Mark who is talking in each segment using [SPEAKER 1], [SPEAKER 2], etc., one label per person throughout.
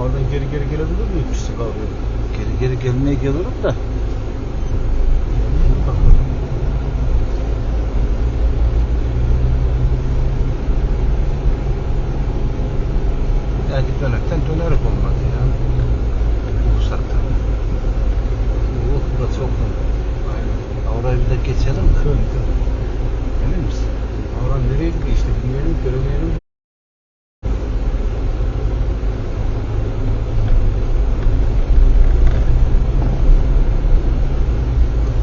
[SPEAKER 1] Oradan geri geri gelebilir mi? Pislik abi.
[SPEAKER 2] Geri geri gelmeye gelirim da. Yani dönekten dönerek olmadı ya. Bu saatte. Oh, burası çok Aynen. Orayı bir de geçelim de.
[SPEAKER 1] Dön dön.
[SPEAKER 2] Emin misin?
[SPEAKER 1] Oradan nereye gidiyor işte bilmeyelim göremeyelim.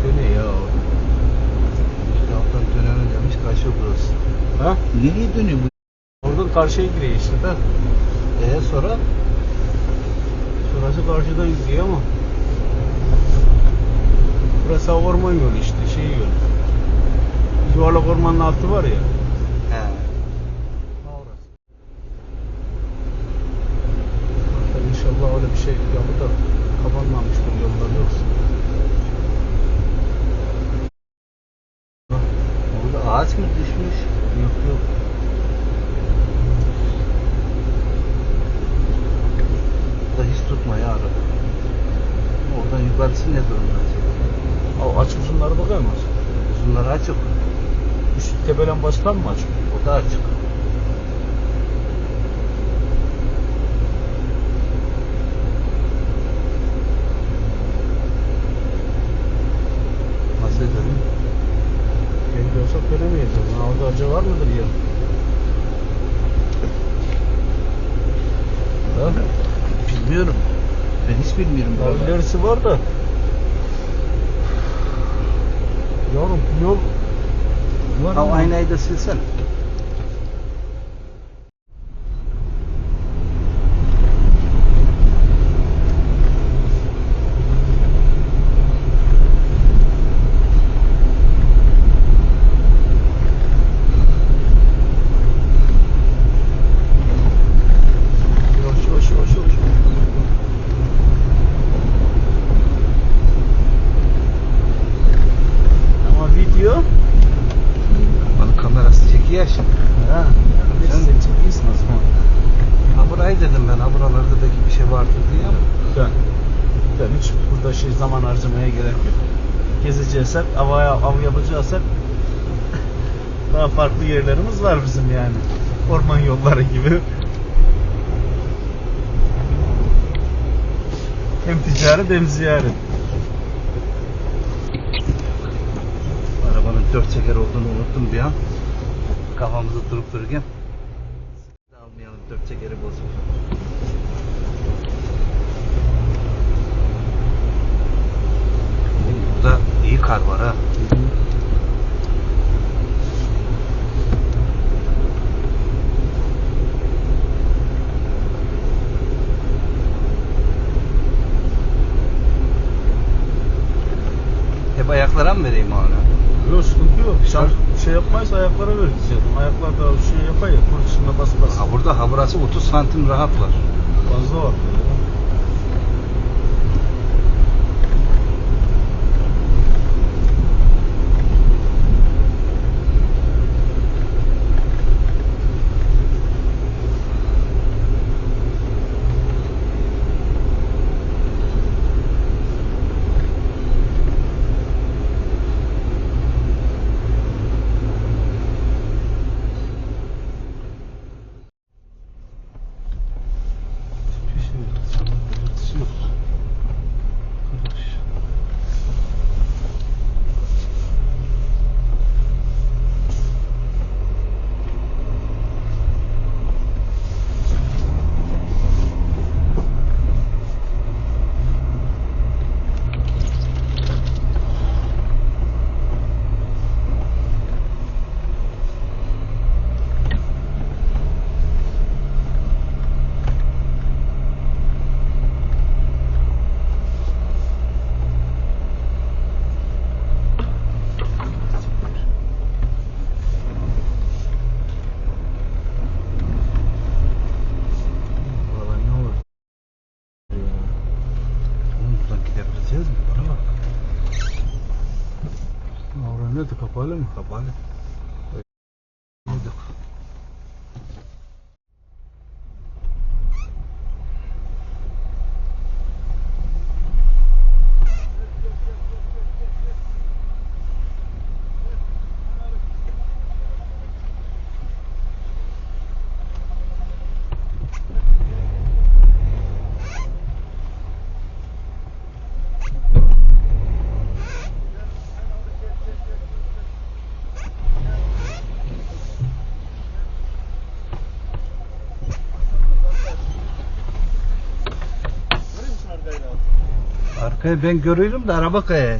[SPEAKER 1] Döne ya.
[SPEAKER 2] İşte oradan dönelim demiş kaçıyor burası.
[SPEAKER 1] Ha?
[SPEAKER 2] Nereye dönüyor?
[SPEAKER 1] Oradan karşıya giriyor işte de.
[SPEAKER 2] Ee sonra?
[SPEAKER 1] Şurası karşıda gidiyor ama. Burası orman yolu işte şey yolu. Yuvarlak ormanın altı var ya.
[SPEAKER 2] Tutma ya araba. Oradan yukarısı ne durumda acaba?
[SPEAKER 1] Al aç uzunları bakar mısın?
[SPEAKER 2] Uzunları açık.
[SPEAKER 1] Üst tepelen baştan mı açık?
[SPEAKER 2] O da açık. Nasıl edelim?
[SPEAKER 1] Kendi olsak dönemeyiz. Ha, orada acı var mıdır ya? Ha?
[SPEAKER 2] Bilmiyorum. Ben hiç bilmiyorum.
[SPEAKER 1] Ya ilerisi var da. Yavrum bu yol var ama
[SPEAKER 2] aynayı da silsen. Şimdi.
[SPEAKER 1] ha,
[SPEAKER 2] Sen-
[SPEAKER 1] sen çekiyorsun o zaman.
[SPEAKER 2] Ha burayı dedim ben. Ha buralarda belki bir şey vardır diye ama.
[SPEAKER 1] Dön. Dön. Hiç burada şey zaman harcamaya gerek yok. Gezeceksek, avaya, av yapacaksak daha farklı yerlerimiz var bizim yani. Orman yolları gibi. Hem ticaret hem ziyaret.
[SPEAKER 2] Arabanın dört çeker olduğunu unuttum bir an. Kafamızda durup dururken. Almayalım dört çekeri bozulur. Burada iyi kar var ha. Hep ayaklara mı vereyim onu?
[SPEAKER 1] Yok sıkıntı yok. Sen şey yapmayız ayaklara veririz zaten. Ayaklar da bir şey yapar ya. Kurşunla bas bas.
[SPEAKER 2] Ha burada ha burası 30 santim rahat var.
[SPEAKER 1] Fazla var. Avra ne de
[SPEAKER 2] Ben görüyorum da araba kaya.